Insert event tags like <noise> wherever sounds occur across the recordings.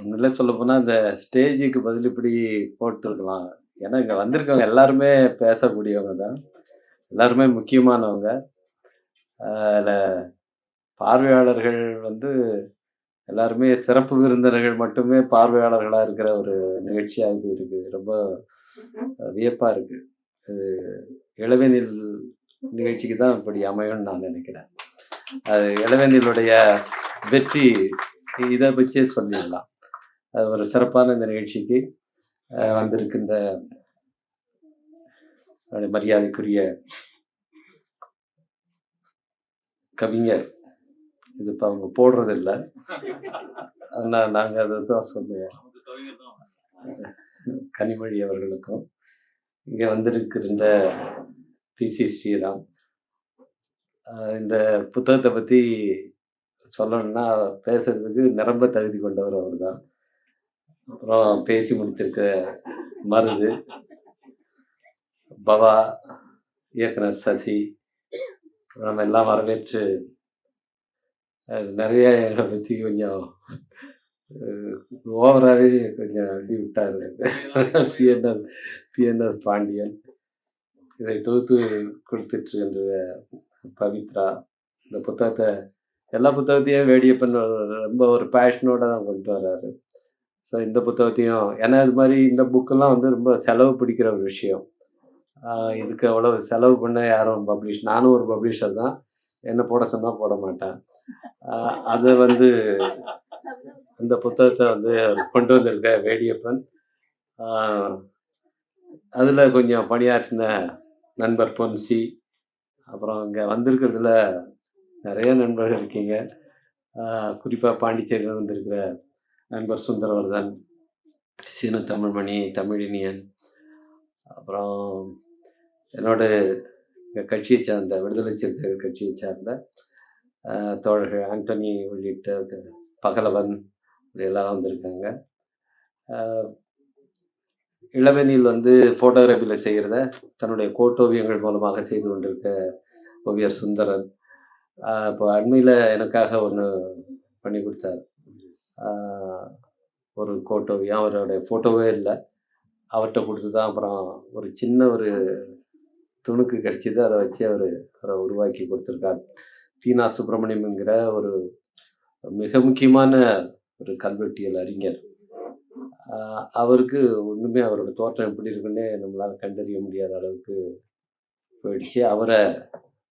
ஒன்றும் சொல்ல போனால் அந்த ஸ்டேஜுக்கு பதில் இப்படி போட்டிருக்கலாம். ஏன்னா இங்கே வந்திருக்கவங்க எல்லாருமே பேசக்கூடியவங்க தான். எல்லாருமே முக்கியமானவங்க. அதில் பார்வையாளர்கள் வந்து எல்லாருமே சிறப்பு விருந்தினர்கள் மட்டுமே பார்வையாளர்களாக இருக்கிற ஒரு நிகழ்ச்சியாக இது இருக்குது ரொம்ப வியப்பாக இருக்குது அது இளவேனில் நிகழ்ச்சிக்கு தான் இப்படி அமையும்னு நான் நினைக்கிறேன். அது இளவேனிலுடைய வெற்றி இதை பற்றியே சொல்லிடலாம். ஒரு சிறப்பான இந்த நிகழ்ச்சிக்கு வந்திருக்கின்ற மரியாதைக்குரிய கவிஞர். இது இப்போ அவங்க போடுறது இல்லை ஆனால் நாங்கள் அதை தான் சொல்லுவோம். கனிமொழி அவர்களுக்கும். இங்கே வந்திருக்கின்ற பிசி ஸ்ரீராம். இந்த புத்தகத்தை பற்றி சொல்லணும்னா பேசுறதுக்கு நிரம்ப தகுதி கொண்டவர் அவர் தான் அப்புறம் பேசி முடித்திருக்க மருது பவா இயக்குனர் சசி நம்ம எல்லாம் வரவேற்று நிறைய எங்களை பற்றி கொஞ்சம் ஓவராகவே கொஞ்சம் அடி விட்டார். BNS BNS Pandian. இதை தொகுத்து கொடுத்துட்டு என்ற பவித்ரா. இந்த புத்தகத்தை எல்லா புத்தகத்தையும் வேடியப்பன் ரொம்ப ஒரு பேஷனோட தான் கொண்டு வர்றாரு ஸோ இந்த புத்தகத்தையும் ஏன்னா இது மாதிரி இந்த புக்கெல்லாம் வந்து ரொம்ப செலவு பிடிக்கிற ஒரு விஷயம். இதுக்கு அவ்வளோ செலவு பண்ண யாரும் பப்ளிஷ் நானும் ஒரு பப்ளிஷர் தான். என்ன போட சொன்னால் போட மாட்டேன். அதை வந்து அந்த புத்தகத்தை வந்து கொண்டு வந்திருக்க வேடியப்பன். அதில் கொஞ்சம் பணியாற்றின நண்பர் பொன்சி அப்புறம் இங்கே வந்திருக்கிறதுல நிறைய நண்பர்கள் இருக்கீங்க. குறிப்பாக பாண்டிச்சேரியில் வந்திருக்கிற நண்பர் சுந்தரவர்தன் சீன தமிழ்மணி தமிழினியன். அப்புறம் என்னோட கட்சியை சார்ந்த விடுதலை சிறுத்தைகள் கட்சியை சார்ந்த தோழர்கள் ஆண்டனி உள்ளிட்ட பகலவன் இது எல்லாரும் வந்திருக்காங்க. இளவெனில் வந்து ஃபோட்டோகிராஃபியில் செய்கிறத தன்னுடைய கோட்டோவியங்கள் மூலமாக செய்து கொண்டிருக்க ஓவியர் சுந்தரன். இப்போ அண்மையில் எனக்காக ஒன்று பண்ணி கொடுத்தார். ஒரு கோட்டோவையும் அவருடைய ஃபோட்டோவே இல்லை. அவர்கிட்ட கொடுத்து தான் அப்புறம் ஒரு சின்ன ஒரு துணுக்கு கிடச்சிது. அதை வச்சு அவர் அவரை உருவாக்கி கொடுத்துருக்கார். தீனா சுப்பிரமணியம்ங்கிற ஒரு மிக முக்கியமான ஒரு கல்வெட்டியல் அறிஞர். அவருக்கு ஒன்றுமே அவரோட தோற்றம் எப்படி இருக்குன்னே நம்மளால் கண்டறிய முடியாத அளவுக்கு போயிடுச்சு. அவரை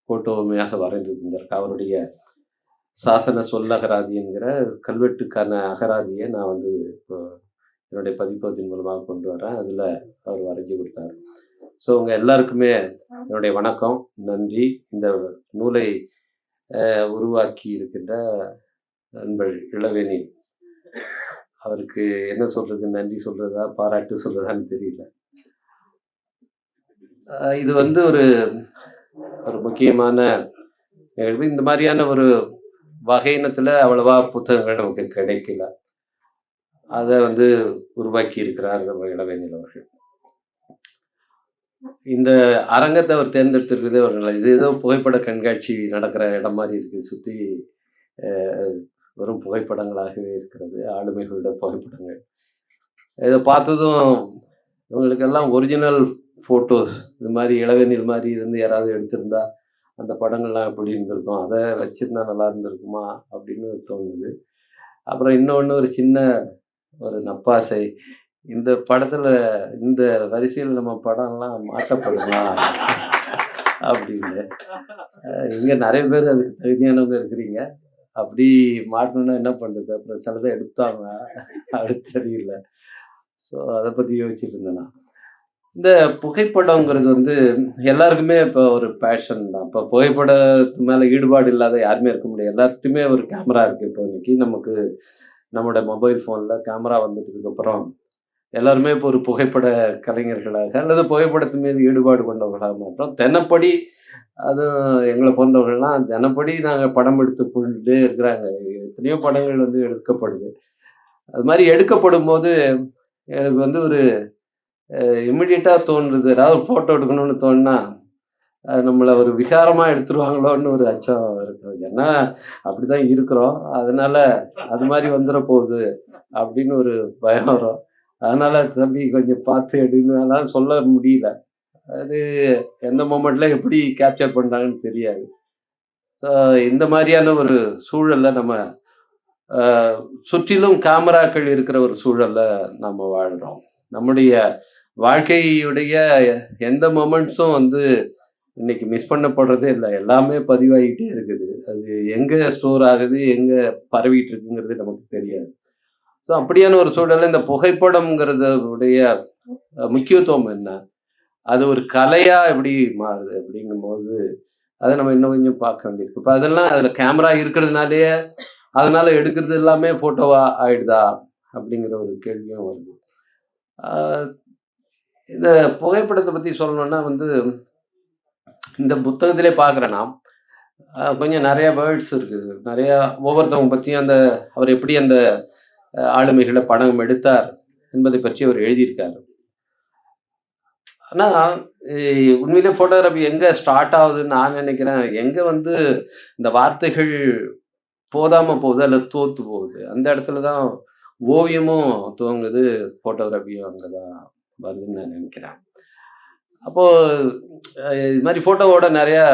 கோட்டோமையாக வரைந்து தந்திருக்கு அவருடைய சாசன சொல் என்கிற கல்வெட்டுக்கான அகராதியை நான் வந்து இப்போ என்னுடைய பதிப்பகத்தின் மூலமாக கொண்டு வரேன். அதில் அவர் வரைஞ்சி கொடுத்தார். ஸோ உங்கள் எல்லாருக்குமே என்னுடைய வணக்கம் நன்றி. இந்த நூலை உருவாக்கி இருக்கின்ற நண்பர் இளவேணி அவருக்கு என்ன சொல்றது நன்றி சொல்றதா பாராட்டு சொல்றதான்னு தெரியல. இது வந்து ஒரு ஒரு முக்கியமான நிகழ்வு. இந்த மாதிரியான ஒரு வகையினத்தில் அவ்வளவா புத்தகங்கள் நமக்கு கிடைக்கல. அதை வந்து உருவாக்கி இருக்கிறார் நம்ம இளவேனில் அவர்கள். இந்த அரங்கத்தை அவர் தேர்ந்தெடுத்திருக்கிறதே ஒரு நல்லது இது ஏதோ புகைப்பட கண்காட்சி நடக்கிற இடம் மாதிரி இருக்குது சுற்றி வெறும் புகைப்படங்களாகவே இருக்கிறது. ஆளுமைகளோட புகைப்படங்கள். இதை பார்த்ததும் இவங்களுக்கெல்லாம் ஒரிஜினல் ஃபோட்டோஸ் இது மாதிரி இளவேனில் மாதிரி இருந்து யாராவது எடுத்திருந்தா அந்த படங்கள்லாம் எப்படி இருந்திருக்கும்? அதை வச்சுருந்தா நல்லா இருந்திருக்குமா? அப்படின்னு தோணுது. அப்புறம் இன்னொன்று ஒரு சின்ன ஒரு நப்பாசை. இந்த படத்தில் இந்த வரிசையில் நம்ம படம்லாம் மாட்டப்படுமா அப்படின்னு. இங்கே நிறைய பேர் அதுக்கு தகுதியானவங்க இருக்கிறீங்க. அப்படி மாட்டணும்னா என்ன பண்ணுறது அப்புறம் சிலதை எடுத்தாங்க <laughs> அடுத்து சரியில்லை ஸோ அதை பற்றி யோசிச்சுட்டு இருந்தேன்? நான். இந்த புகைப்படங்கிறது வந்து எல்லாருக்குமே இப்போ ஒரு பேஷன் தான். இப்போ புகைப்படத்து மேலே ஈடுபாடு இல்லாத யாருமே இருக்க முடியாது. எல்லாருக்குமே ஒரு கேமரா இருக்குது இப்போ இன்னைக்கு. நமக்கு நம்மளோட மொபைல் ஃபோனில் கேமரா வந்துட்டதுக்கப்புறம் எல்லாருமே இப்போ ஒரு புகைப்பட கலைஞர்களாக அல்லது புகைப்படத்து மீது ஈடுபாடு கொண்டவர்களாக மாற்றோம். தினப்படி அது எங்களை போன்றவர்கள்லாம் தினப்படி நாங்கள் படம் எடுத்து கொண்டே இருக்கிறாங்க. எத்தனையோ படங்கள் வந்து எடுக்கப்படுது. அது மாதிரி எடுக்கப்படும் போது எனக்கு வந்து ஒரு இம்மிடியட்டாக தோன்றுது. ஏதாவது ஒரு ஃபோட்டோ எடுக்கணும்னு தோணுனா நம்மளை ஒரு விகாரமாக எடுத்துருவாங்களோன்னு ஒரு அச்சம் இருக்கு. ஏன்னா அப்படிதான் இருக்கிறோம். அதனால் அது மாதிரி வந்துட போகுது அப்படின்னு ஒரு பயம் வரும். அதனால் தம்பி கொஞ்சம் பார்த்து எடுனாலாம் சொல்ல முடியல. அது எந்த மூமெண்ட்டில் எப்படி கேப்சர் பண்ணுறாங்கன்னு தெரியாது. ஸோ இந்த மாதிரியான ஒரு சூழலில் நம்ம சுற்றிலும் கேமராக்கள் இருக்கிற ஒரு சூழல்ல நம்ம வாழ்கிறோம் நம்முடைய வாழ்க்கையுடைய எந்த மொமெண்ட்ஸும் வந்து இன்னைக்கு மிஸ் பண்ணப்படுறதே இல்லை. எல்லாமே பதிவாகிட்டே இருக்குது. அது எங்கே ஸ்டோர் ஆகுது எங்கே பரவிட்டு இருக்குங்கிறது நமக்கு தெரியாது. ஸோ அப்படியான ஒரு சூழலில் இந்த புகைப்படம்ங்கிறதுடைய முக்கியத்துவம் என்ன? அது ஒரு கலையா எப்படி மாறுது அப்படிங்கும்போது அதை நம்ம இன்னும் கொஞ்சம் பார்க்க வேண்டியிருக்கு இப்போ அதெல்லாம் அதில் கேமரா இருக்கிறதுனாலேயே அதனால எடுக்கிறது எல்லாமே ஃபோட்டோவா ஆயிடுதா? அப்படிங்கிற ஒரு கேள்வியும் வருது. இந்த புகைப்படத்தை பற்றி சொல்லணும்னா வந்து இந்த புத்தகத்திலே பார்க்குறேன் நான் கொஞ்சம் நிறைய வேர்ட்ஸ் இருக்குது. நிறையா ஒவ்வொருத்தவங்க பற்றியும் அந்த அவர் எப்படி அந்த ஆளுமைகளை படம் எடுத்தார் என்பதை பற்றி அவர் எழுதியிருக்காரு. ஆனால் உண்மையிலே ஃபோட்டோகிராஃபி எங்கே ஸ்டார்ட் ஆகுதுன்னு நான் நினைக்கிறேன். எங்கே வந்து இந்த வார்த்தைகள் போதாமல் போகுது அல்ல தோற்று போகுது? அந்த இடத்துல தான் ஓவியமும் துவங்குது ஃபோட்டோகிராஃபியும் அங்கே தான் வருதுன்னு நான் நினைக்கிறேன். அப்போது இது மாதிரி ஃபோட்டோவோட நிறையா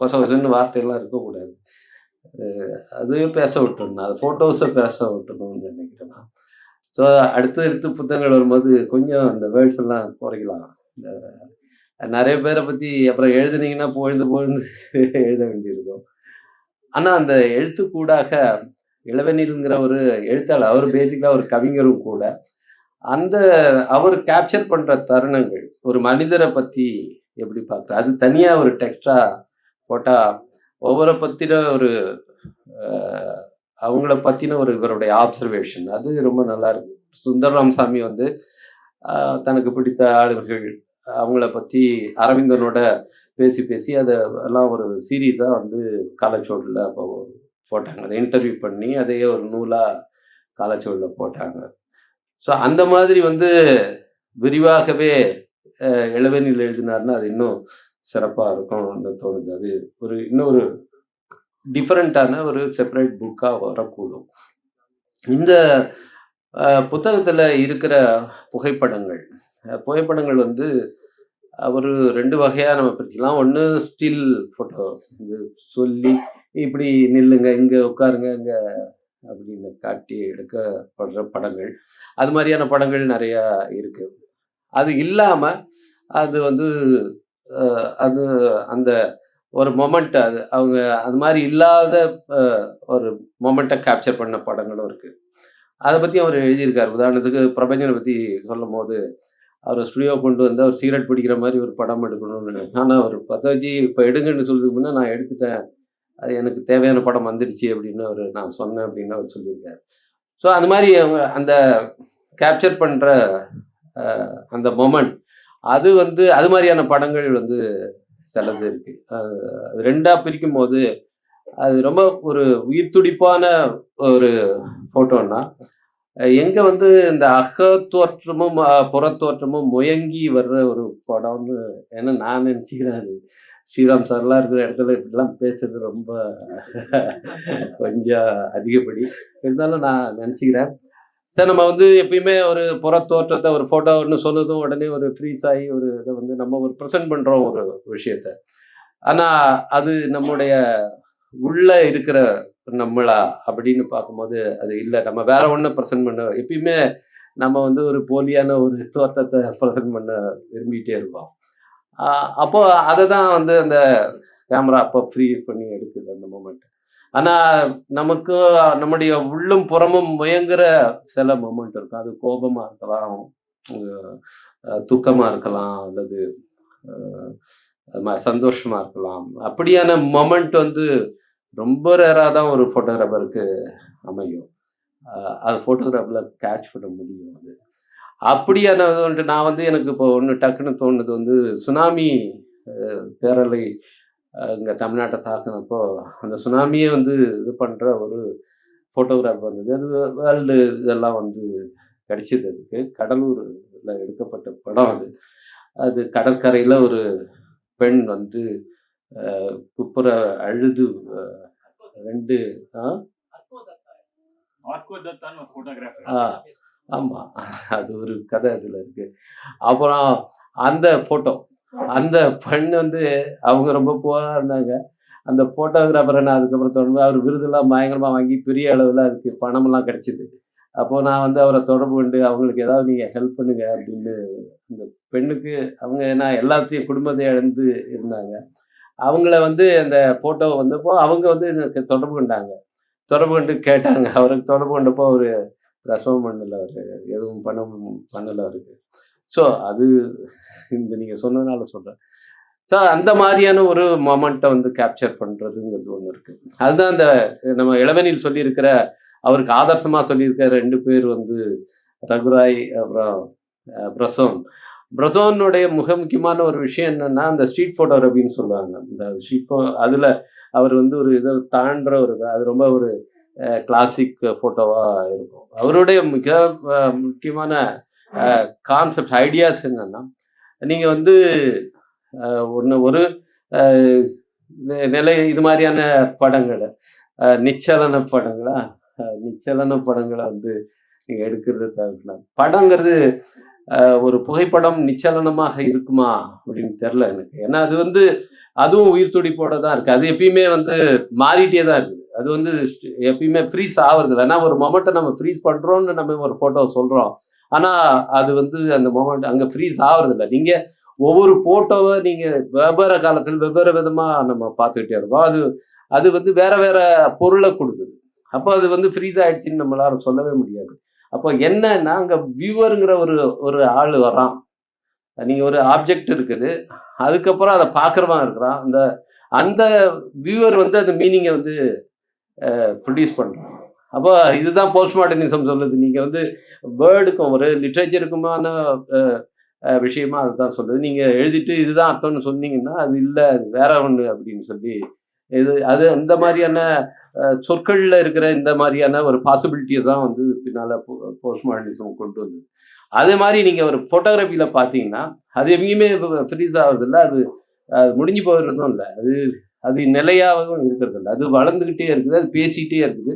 கொச கொசன்னு வார்த்தைகள்லாம் இருக்கக்கூடாது. அதையும் அதுவே பேச விட்டுறணும். அது ஃபோட்டோஸை பேச விட்டுணும்னு நினைக்கிறேன் ஸோ அடுத்து அடுத்து புத்தகங்கள் வரும்போது கொஞ்சம் இந்த வேர்ட்ஸ் எல்லாம் குறைக்கலாம். இந்த நிறைய பேரை பற்றி அப்புறம் எழுதுனீங்கன்னா பொழுது பொழுது <laughs> எழுத வேண்டியிருக்கும். ஆனால் அந்த எழுத்துக்கூடாக இளவெண்ணில்ங்கிற ஒரு எழுத்தாளர் அவர் பேசிக்கலாக ஒரு கவிஞரும் கூட அந்த அவர் கேப்சர் பண்ணுற தருணங்கள் ஒரு மனிதரை பற்றி எப்படி பார்க்குற அது தனியாக ஒரு டெக்ஸ்டா போட்டால் ஒவ்வொரு பற்றின ஒரு அவங்கள பற்றின ஒரு இவருடைய ஆப்சர்வேஷன் அது ரொம்ப நல்லா இருக்கு. சுந்தரராம் சாமி வந்து தனக்கு பிடித்த ஆளுநர்கள் அவங்கள பற்றி அரவிந்தனோட பேசி பேசி அதை எல்லாம் ஒரு சீரீஸாக வந்து காலச்சோடில் அப்போ போட்டாங்க. அதை இன்டர்வியூ பண்ணி அதையே ஒரு நூலாக காலச்சோடில் போட்டாங்க. ஸோ அந்த மாதிரி வந்து விரிவாகவே இளவெனில் இளவேனில் எழுதினார்னா அது இன்னும் சிறப்பாக இருக்கும்னு தோணுது. அது ஒரு இன்னொரு டிஃப்ரெண்ட்டான ஒரு செப்பரேட் புக்காக வரக்கூடும். இந்த புத்தகத்தில் இருக்கிற புகைப்படங்கள் புகைப்படங்கள் வந்து ஒரு ரெண்டு வகையாக நம்ம பிரிக்கலாம் ஒன்று ஸ்டில் ஃபோட்டோ இது சொல்லி இப்படி நில்லுங்க இங்கே உட்காருங்க இங்கே அப்படின்னு காட்டி எடுக்கப்படுற படங்கள். அது மாதிரியான படங்கள் நிறையா இருக்கு. அது இல்லாமல் அது வந்து அது அந்த ஒரு மொமெண்ட் அது அவங்க அது மாதிரி இல்லாத ஒரு மொமெண்ட்டை கேப்சர் பண்ண படங்களும் இருக்குது அதை பற்றி அவர் எழுதியிருக்கார். உதாரணத்துக்கு பிரபஞ்சனை பற்றி சொல்லும் போது அவர் ஸ்டுடியோ கொண்டு வந்து அவர் சிகரெட் பிடிக்கிற மாதிரி ஒரு படம் எடுக்கணும்னு ஆனால் அவர் பற்ற இப்போ எடுங்கன்னு சொல்றதுக்கு முன்னே நான் எடுத்துட்டேன். அது எனக்கு தேவையான படம் வந்துடுச்சு அப்படின்னு அவர் நான் சொன்னேன் அப்படின்னு அவர் சொல்லியிருக்காரு. ஸோ அந்த மாதிரி அவங்க அந்த கேப்சர் பண்ணுற அந்த மொமெண்ட் அது வந்து அது மாதிரியான படங்கள் வந்து சிலது இருக்கு. அது ரெண்டா பிரிக்கும் போது அது ரொம்ப ஒரு உயிர் துடிப்பான ஒரு ஃபோட்டோன்னா எங்கே வந்து இந்த அகத்தோற்றமும் புறத்தோற்றமும் முயங்கி வர்ற ஒரு படம்னு ஏன்னா நான் நினச்சிக்கிறேன் அது. ஸ்ரீராம் சார்லாம் இருக்கிற இடத்துல இப்படிலாம் பேசுறது ரொம்ப கொஞ்சம் அதிகப்படி. இருந்தாலும் நான் நினச்சிக்கிறேன். சார் நம்ம வந்து எப்பயுமே ஒரு புற தோற்றத்தை ஒரு ஃபோட்டோ ஒன்று சொன்னதும் உடனே ஒரு ஃப்ரீஸ் ஆகி ஒரு இதை வந்து நம்ம ஒரு ப்ரெசென்ட் பண்ணுறோம் ஒரு விஷயத்த. ஆனால் அது நம்முடைய உள்ளே இருக்கிற நம்மளா அப்படின்னு பார்க்கும்போது அது இல்லை. நம்ம வேற ஒன்று ப்ரெசென்ட் பண்ண எப்பயுமே நம்ம வந்து ஒரு போலியான ஒரு தோற்றத்தை ப்ரெசென்ட் பண்ண விரும்பிகிட்டே இருக்கோம் அப்போது அப்போ அதை தான் வந்து அந்த கேமரா அப்போ ஃப்ரீ பண்ணி எடுக்குது அந்த மூமெண்ட் ஆனால் நமக்கு நம்முடைய உள்ளும் புறமும் முயங்குற சில மூமெண்ட் இருக்கும். அது கோபமாக இருக்கலாம் துக்கமாக இருக்கலாம் அல்லது சந்தோஷமாக சந்தோஷமா இருக்கலாம். அப்படியான மொமெண்ட் வந்து ரொம்ப ரேராக தான் ஒரு ஃபோட்டோகிராஃபருக்கு அமையும். அது ஃபோட்டோகிராஃபில் கேட்ச் பண்ண முடியும் அது. அப்படியான ஒன்று நான் வந்து எனக்கு இப்போ ஒன்று டக்குன்னு தோணுது வந்து சுனாமி பேரலை இங்கே தமிழ்நாட்டை தாக்குனப்போ அந்த சுனாமியை வந்து இது பண்ணுற ஒரு ஃபோட்டோகிராஃப் வந்தது. அது வேர்ல்டு இதெல்லாம் வந்து கிடைச்சிது அதுக்கு. கடலூரில் எடுக்கப்பட்ட படம் அது. அது கடற்கரையில் ஒரு பெண் வந்து குப்புற அழுது ரெண்டு ஆ. ஆமாம் <laughs> அது ஒரு கதை அதில் இருக்கு. அப்புறம் அந்த ஃபோட்டோ அந்த பெண் வந்து அவங்க ரொம்ப புவராக இருந்தாங்க. அந்த ஃபோட்டோகிராஃபரை நான் அதுக்கப்புறம் தொடர்பு அவர் விருதெல்லாம் பயங்கரமாக வாங்கி பெரிய அளவில் அதுக்கு பணமெல்லாம் கிடச்சிது. அப்போது நான் வந்து அவரை தொடர்பு கொண்டு அவங்களுக்கு ஏதாவது நீங்கள் ஹெல்ப் பண்ணுங்க அப்படின்னு அந்த பெண்ணுக்கு அவங்க நான் எல்லாத்தையும் குடும்பத்தை இழந்து இருந்தாங்க. அவங்கள வந்து அந்த ஃபோட்டோ வந்தப்போ அவங்க வந்து எனக்கு தொடர்பு கொண்டாங்க. தொடர்பு கொண்டு கேட்டாங்க. அவருக்கு தொடர்பு கொண்டப்போ அவர் ரசம் பண்ணல அவர். எதுவும் பண்ண பண்ணல அவருக்கு. ஸோ அது இந்த நீங்க சொன்னதுனால சொல்றேன். ஸோ அந்த மாதிரியான ஒரு மொமெண்ட்டை வந்து கேப்சர் பண்றதுங்கிறது ஒன்று இருக்கு. அதுதான் அந்த நம்ம இளவனில் சொல்லியிருக்கிற அவருக்கு ஆதர்சமா சொல்லியிருக்கிற ரெண்டு பேர் வந்து ரகுராய் அப்புறம் பிரசோன் பிரசோனுடைய மிக முக்கியமான ஒரு விஷயம் என்னன்னா அந்த ஸ்ட்ரீட் ஃபோட்டோகிராஃபின்னு சொல்லுவாங்க. இந்த ஸ்ட்ரீட் ஃபோ அதுல அவர் வந்து ஒரு இதை தாண்டுற ஒரு அது ரொம்ப ஒரு கிளாசிக் ஃபோட்டோவாக இருக்கும். அவருடைய மிக முக்கியமான கான்செப்ட் ஐடியாஸ் என்னன்னா நீங்கள் வந்து ஒன்று ஒரு நிலை இது மாதிரியான படங்களை நிச்சலன படங்களா நிச்சலன படங்களை வந்து நீங்கள் எடுக்கிறது தவிர்க்கலாம் படங்கிறது ஒரு புகைப்படம் நிச்சலனமாக இருக்குமா அப்படின்னு தெரில எனக்கு. ஏன்னா அது வந்து அதுவும் உயிர் துடிப்போட தான் இருக்குது அது எப்பயுமே வந்து மாறிட்டே தான் இருக்குது அது வந்து எப்பயுமே ஃப்ரீஸ் ஆகுறது இல்லை. ஏன்னா ஒரு மொமெண்ட்டை நம்ம ஃப்ரீஸ் பண்ணுறோன்னு நம்ம ஒரு ஃபோட்டோ சொல்கிறோம் ஆனால் அது வந்து அந்த மொமெண்ட் அங்கே ஃப்ரீஸ் ஆகுறது இல்லை. நீங்கள் ஒவ்வொரு ஃபோட்டோவை நீங்கள் வெவ்வேறு காலத்தில் வெவ்வேறு விதமாக நம்ம பார்த்துக்கிட்டே இருக்கோம் அது அது வந்து வேற வேற பொருளை கொடுக்குது. அப்போ அது வந்து ஃப்ரீஸ் ஆயிடுச்சுன்னு நம்மளால சொல்லவே முடியாது. அப்போ என்னன்னா அங்கே வியூவருங்கிற ஒரு ஒரு ஆள் வரான் நீங்கள் ஒரு ஆப்ஜெக்ட் இருக்குது. அதுக்கப்புறம் அதை பார்க்குறவன் இருக்கிறான். அந்த அந்த வியூவர் வந்து அந்த மீனிங்கை வந்து ப்ரொடியூஸ் பண்ணுறோம் அப்போ இதுதான் போஸ்ட்மார்டனிசம் சொல்லுது நீங்கள் வந்து வேர்டுக்கும் ஒரு லிட்ரேச்சருக்குமான விஷயமா அதுதான் சொல்லுது நீங்கள் எழுதிட்டு இதுதான் அர்த்தம்னு சொன்னீங்கன்னா அது இல்லை அது வேற ஒன்று அப்படின்னு சொல்லி இது அது அந்த மாதிரியான சொற்களில் இருக்கிற இந்த மாதிரியான ஒரு பாசிபிலிட்டியை தான் வந்து பின்னால் போஸ்ட் மாடர்னிசம் கொண்டு வந்தது. அதே மாதிரி நீங்கள் ஒரு ஃபோட்டோகிராஃபியில் பார்த்தீங்கன்னா அது எங்கேயுமே ஃப்ரீஸ் ஆகுறது இல்லை அது அது முடிஞ்சு போயிடுறதும் இல்லை. அது அது நிலையாகவும் இருக்கிறது இல்லை அது வளர்ந்துக்கிட்டே இருக்குது அது பேசிக்கிட்டே இருக்குது.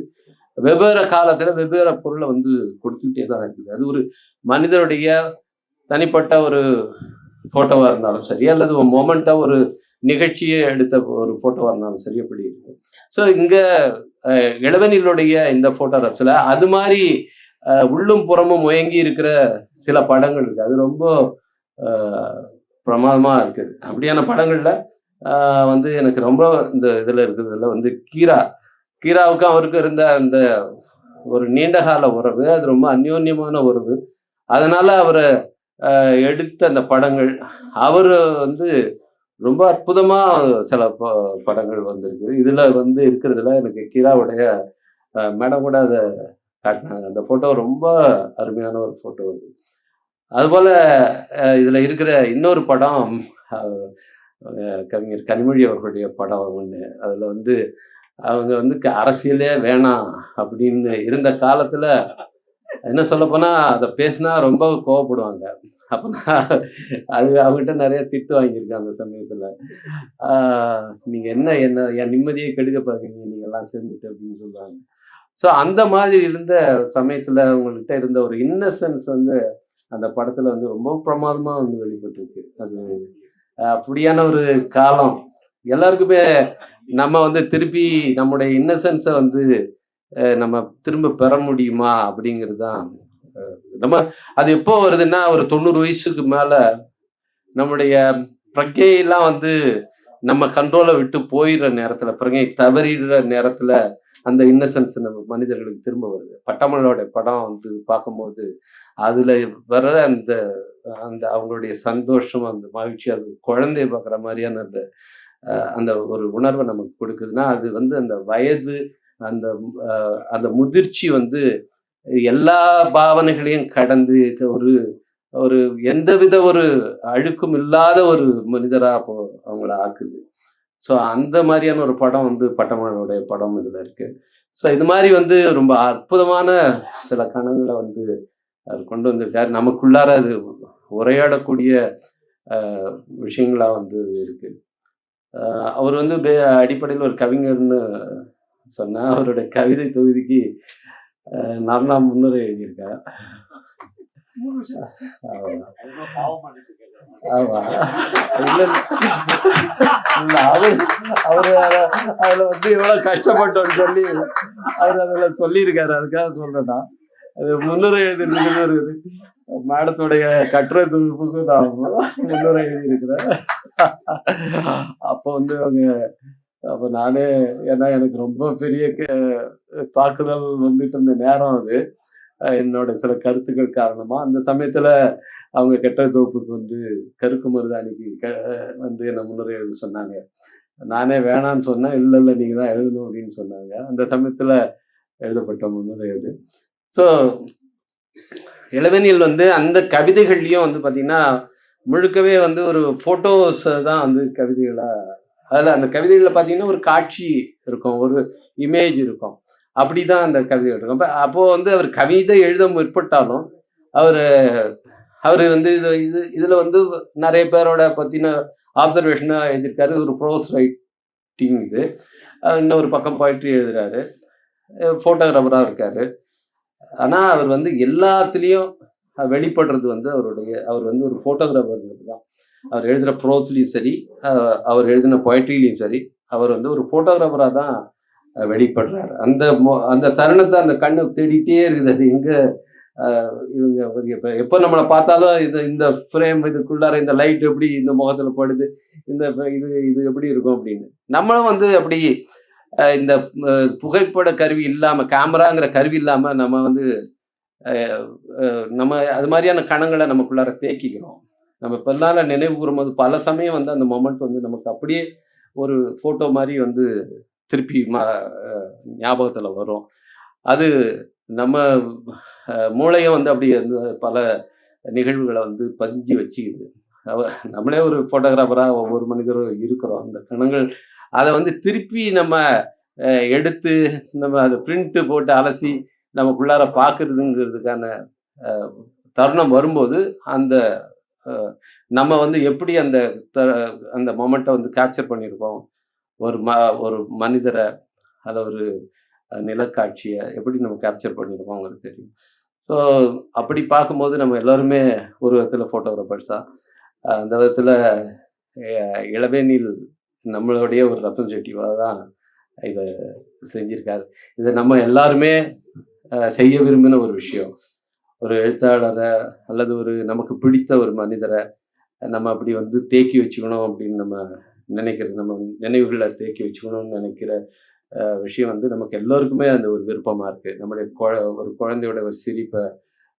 வெவ்வேறு காலத்தில் வெவ்வேறு பொருளை வந்து கொடுத்துக்கிட்டே தான் இருக்குது. அது ஒரு மனிதனுடைய தனிப்பட்ட ஒரு ஃபோட்டோவாக இருந்தாலும் சரி அல்லது ஒரு ஒரு நிகழ்ச்சியை எடுத்த ஒரு ஃபோட்டோவாக இருந்தாலும் சரி எப்படி இருக்கு. ஸோ இங்கே இளவனிலுடைய இந்த ஃபோட்டோகிராஃப்ஸில் அது மாதிரி உள்ளும் புறமும் முயங்கி இருக்கிற சில படங்கள் இருக்குது அது ரொம்ப பிரமாதமாக இருக்குது. அப்படியான படங்களில் வந்து எனக்கு ரொம்ப இந்த இதில் இருக்கிறதுல வந்து கீரா. கீராவுக்கும் அவருக்கும் இருந்த அந்த ஒரு நீண்டகால உறவு அது ரொம்ப அந்யோன்யமான உறவு. அதனால அவரை எடுத்த அந்த படங்கள் அவர் வந்து ரொம்ப அற்புதமாக சில ப- படங்கள் வந்திருக்கு. இதில் வந்து இருக்கிறதுல எனக்கு கீராவுடைய மேடம் கூட அதை காட்டினாங்க அந்த ஃபோட்டோ ரொம்ப அருமையான ஒரு ஃபோட்டோ அது. இதில் இருக்கிற இன்னொரு படம் கவிஞர் கனிமொழி அவர்களுடைய படம் ஒன்று அதில் வந்து அவங்க வந்து க- அரசியலே வேணாம் அப்படின்னு இருந்த காலத்தில் என்ன சொல்லப்போனால் அதை பேசினா ரொம்ப கோவப்படுவாங்க. அப்போ நான் அது அவங்ககிட்ட நிறைய திட்டு வாங்கியிருக்கேன் அந்த சமயத்தில். நீங்கள் என்ன என்ன என் நிம்மதியை கெடுக்க பார்க்குறீங்க? நீங்கள் எல்லாம் சேர்ந்துட்டு அப்படின்னு சொல்லுவாங்க. ஸோ அந்த மாதிரி இருந்த சமயத்தில் உங்கள்கிட்ட இருந்த ஒரு இன்னசென்ஸ் வந்து அந்த படத்தில் வந்து ரொம்ப பிரமாதமாக வந்து வெளிப்பட்டிருக்கு. அது அப்படியான ஒரு காலம். எல்லாருக்குமே நம்ம வந்து திருப்பி நம்முடைய இன்னசென்ஸை வந்து நம்ம திரும்ப பெற முடியுமா அப்படிங்கிறது தான் நம்ம அது எப்போ வருதுன்னா ஒரு தொண்ணூறு வயசுக்கு மேலே நம்முடைய பிரஜையெல்லாம் வந்து நம்ம கண்ட்ரோலை விட்டு போயிடுற நேரத்தில் பிரஜை தவறிடுற நேரத்தில் அந்த இன்னசென்ஸ் நம்ம மனிதர்களுக்கு திரும்ப வருது. பட்டமளோட படம் வந்து பார்க்கும்போது அதுல வர்ற அந்த அந்த அவங்களுடைய சந்தோஷம் அந்த மகிழ்ச்சி அது குழந்தைய பார்க்குற மாதிரியான அந்த அந்த ஒரு உணர்வை நமக்கு கொடுக்குதுன்னா அது வந்து அந்த வயது அந்த அந்த முதிர்ச்சி வந்து எல்லா பாவனைகளையும் கடந்து ஒரு ஒரு எந்தவித ஒரு அழுக்கும் இல்லாத ஒரு மனிதராக அப்போ அவங்கள ஆக்குது. ஸோ அந்த மாதிரியான ஒரு படம் வந்து பட்டமனோடைய படம் இதில் இருக்கு. ஸோ இது மாதிரி வந்து ரொம்ப அற்புதமான சில கணங்களை வந்து அவர் கொண்டு வந்திருக்காரு. நமக்குள்ளார அது உரையாடக்கூடிய விஷயங்களா வந்து இருக்கு. அவர் வந்து அடிப்படையில் ஒரு கவிஞர்னு சொன்னா அவருடைய கவிதை தொகுதிக்கு தான் முன்னுரை விஷயம் ஆமா. இல்ல அவர் அவரு அதுல வந்து எவ்வளவு கஷ்டப்பட்டோம்னு சொல்லி அவர் அதுல சொல்லியிருக்காரு. அதுக்காக சொல்றேன் அது முன்னுரை எழுதிருக்கிறது ஒரு மேடத்துடைய கட்டுரை தொகுப்புக்கு நான் முன்னுரை எழுதியிருக்கிறேன். அப்போ வந்து அவங்க அப்போ நானே ஏன்னா எனக்கு ரொம்ப பெரிய க- தாக்குதல் வந்துட்டு இருந்த நேரம் அது. என்னோட சில கருத்துக்கள் காரணமா அந்த சமயத்துல அவங்க கெட்ட தொகுப்புக்கு வந்து கருக்கு மருதாணிக்கு க- வந்து என்ன முன்னுரை எழுத சொன்னாங்க. நானே வேணான்னு சொன்னேன் இல்லை இல்லை நீங்கள் தான் எழுதணும் அப்படின்னு சொன்னாங்க. அந்த சமயத்தில் எழுதப்பட்ட முன்னுரை அது. ஸோ இளவெனில் வந்து அந்த கவிதைகள்லையும் வந்து பார்த்தீங்கன்னா முழுக்கவே வந்து ஒரு ஃபோட்டோஸ் தான் வந்து கவிதைகளாக அதில் அந்த கவிதைகளில் பார்த்தீங்கன்னா ஒரு காட்சி இருக்கும் ஒரு இமேஜ் இருக்கும். அப்படி தான் அந்த கவிதைகள் இருக்கும். இப்போ அப்போது வந்து அவர் கவிதை எழுத முற்பட்டாலும் அவர் அவர் வந்து இது இது இதில் வந்து நிறைய பேரோட பற்றின ஆப்சர்வேஷனாக எழுதியிருக்காரு. ஒரு ப்ரோஸ் ரைட்டிங் இது. இன்னொரு பக்கம் போயிட்ரி எழுதுறாரு. ஃபோட்டோகிராஃபராக இருக்காரு. ஆனால் அவர் வந்து எல்லாத்துலேயும் வெளிப்படுறது வந்து அவருடைய அவர் வந்து ஒரு ஃபோட்டோகிராஃபர்ன்றது தான். அவர் எழுதுகிற ப்ரோஸ்லேயும் சரி அவர் எழுதின பொயட்ரிலையும் சரி அவர் வந்து ஒரு ஃபோட்டோகிராஃபராக தான் வெளிப்படுறார் வெளிப்படுறாரு. அந்த மொ- அந்த தருணத்தை அந்த கண்ணு தேடிட்டே இருக்குது. அது எங்கே இவங்க இப்போ எப்போ நம்மளை பார்த்தாலும் இந்த இந்த ஃப்ரேம் இதுக்குள்ளார இந்த லைட் எப்படி இந்த முகத்தில் படுது இந்த இது இது எப்படி இருக்கும் அப்படின்னு. நம்மளும் வந்து அப்படி இந்த புகைப்பட கருவி இல்லாமல் கேமராங்கிற கருவி இல்லாமல் நம்ம வந்து நம்ம அது மாதிரியான கணங்களை நமக்குள்ளார தேக்கிக்கிறோம். நம்ம பின்னால நினைவு கூறும்போது பல சமயம் வந்து அந்த மொமெண்ட் வந்து நமக்கு அப்படியே ஒரு ஃபோட்டோ மாதிரி வந்து திருப்பி மா ஞாபகத்தில் வரும். அது நம்ம மூளையை வந்து அப்படி வந்து பல நிகழ்வுகளை வந்து பதிஞ்சு வச்சுக்குது. நம்மளே ஒரு ஃபோட்டோகிராஃபராக ஒவ்வொரு மனிதரும் இருக்கிறோம். அந்த கணங்கள் அதை வந்து திருப்பி நம்ம எடுத்து நம்ம அதை பிரிண்ட்டு போட்டு அலசி நமக்குள்ளார பார்க்கறதுங்கிறதுக்கான தருணம் வரும்போது அந்த நம்ம வந்து எப்படி அந்த த அந்த மொமெண்ட்டை வந்து கேப்சர் பண்ணியிருக்கோம் ஒரு ம ஒரு மனிதரை அதை ஒரு நிலக்காட்சியை எப்படி நம்ம கேப்சர் பண்ணியிருக்கோங்கிறது தெரியும். ஸோ அப்படி பார்க்கும்போது நம்ம எல்லாருமே ஒரு விதத்தில் ஃபோட்டோகிராஃபர்ஸ் தான். அந்த விதத்தில் இளவேனில் நம்மளுடைய ஒரு ரெப்ரசன்டேட்டிவாக தான் இதை செஞ்சிருக்காரு. இதை நம்ம எல்லாருமே செய்ய விரும்பின ஒரு விஷயம். ஒரு எழுத்தாளரை அல்லது ஒரு நமக்கு பிடித்த ஒரு மனிதரை நம்ம அப்படி வந்து தேக்கி வச்சுக்கணும் அப்படின்னு நம்ம நினைக்கிறது நம்ம நினைவுகளை தேக்கி வச்சுக்கணும்னு நினைக்கிற விஷயம் வந்து நமக்கு எல்லோருக்குமே அந்த ஒரு விருப்பமாக இருக்குது நம்முடைய குழ ஒரு குழந்தையோட ஒரு சிரிப்பை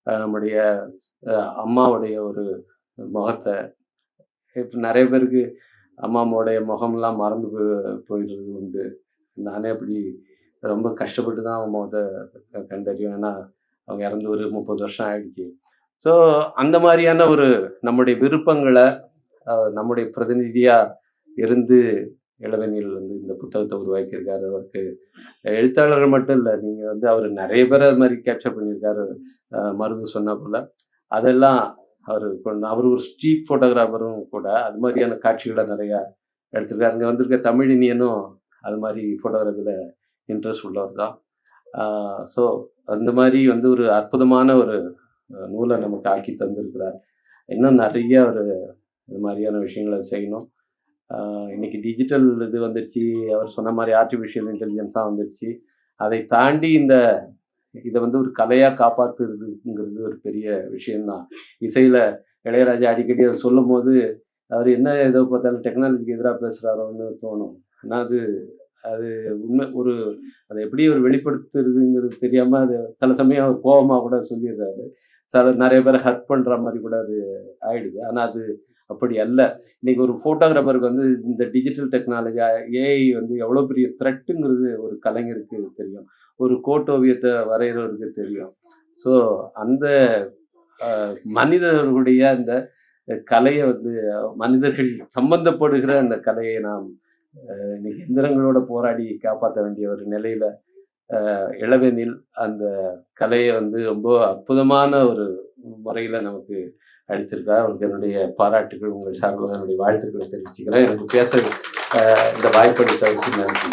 நம்முடைய அம்மாவுடைய ஒரு முகத்தை இப்போ நிறைய பேருக்கு அம்மாவோடைய முகம்லாம் மறந்து போய் போயிடுறது உண்டு. நானே அப்படி ரொம்ப கஷ்டப்பட்டு தான் அவங்க முகத்தை கண்டறியும் ஏன்னா அவங்க இறந்து ஒரு முப்பது வருஷம் ஆயிடுச்சு. ஸோ அந்த மாதிரியான ஒரு நம்முடைய விருப்பங்களை நம்முடைய பிரதிநிதியாக இருந்து இளவெனியில் வந்து இந்த புத்தகத்தை உருவாக்கியிருக்காரு. அவருக்கு எழுத்தாளர்கள் மட்டும் இல்லை நீங்கள் வந்து அவர் நிறைய பேர் அது மாதிரி கேப்சர் பண்ணியிருக்காரு. மருது சொன்ன போல். அதெல்லாம் அவர் கொண்டு அவர் ஒரு ஸ்ட்ரீட் ஃபோட்டோகிராஃபரும் கூட அது மாதிரியான காட்சிகளை நிறையா எடுத்திருக்காரு. அங்கே வந்திருக்க தமிழ் இனியனும் அது மாதிரி ஃபோட்டோகிராஃபியில் இன்ட்ரெஸ்ட் உள்ளவர் தான். ஸோ அந்த மாதிரி வந்து ஒரு அற்புதமான ஒரு நூலை நமக்கு ஆக்கி தந்திருக்கிறார். இன்னும் நிறைய ஒரு இது மாதிரியான விஷயங்களை செய்யணும். இன்னைக்கு டிஜிட்டல் இது வந்துருச்சு. அவர் சொன்ன மாதிரி ஆர்டிஃபிஷியல் இன்டெலிஜென்ஸாக வந்துருச்சு. அதை தாண்டி இந்த இதை வந்து ஒரு கலையாக காப்பாற்றுறதுங்கிறது ஒரு பெரிய விஷயம்தான். இசையில் இளையராஜா அடிக்கடி அவர் சொல்லும் போது அவர் என்ன ஏதோ பார்த்தாலும் டெக்னாலஜிக்கு எதிராக பேசுகிறாரோன்னு தோணும். ஆனால் அது அது உண்மை ஒரு அதை எப்படி அவர் வெளிப்படுத்துறதுங்கிறது தெரியாமல் அது சில சமயம் அவர் கோபமாக கூட சொல்லிடுறாரு. சில நிறைய பேரை ஹர்ட் பண்ணுற மாதிரி கூட அது ஆயிடுது. ஆனால் அது அப்படி அல்ல. இன்னைக்கு ஒரு ஃபோட்டோகிராஃபருக்கு வந்து இந்த டிஜிட்டல் டெக்னாலஜி ஏஐ வந்து எவ்வளோ பெரிய த்ரெட்டுங்கிறது ஒரு கலைஞருக்கு தெரியும். ஒரு கோட்டோவியத்தை வரைகிறவருக்கு தெரியும். ஸோ அந்த மனிதர்களுடைய அந்த கலையை வந்து மனிதர்கள் சம்பந்தப்படுகிற அந்த கலையை நாம் எந்திரங்களோட போராடி காப்பாற்ற வேண்டிய ஒரு நிலையில இளவெனில் அந்த கலையை வந்து ரொம்ப அற்புதமான ஒரு முறையில் நமக்கு அடித்திருக்கார் அவருக்கு என்னுடைய பாராட்டுகள் உங்கள் சார்பாக என்னுடைய வாழ்த்துக்களை தெரிவிச்சுக்கிறேன். எனக்கு பேச இந்த வாய்ப்பளித்ததுக்கு நன்றி.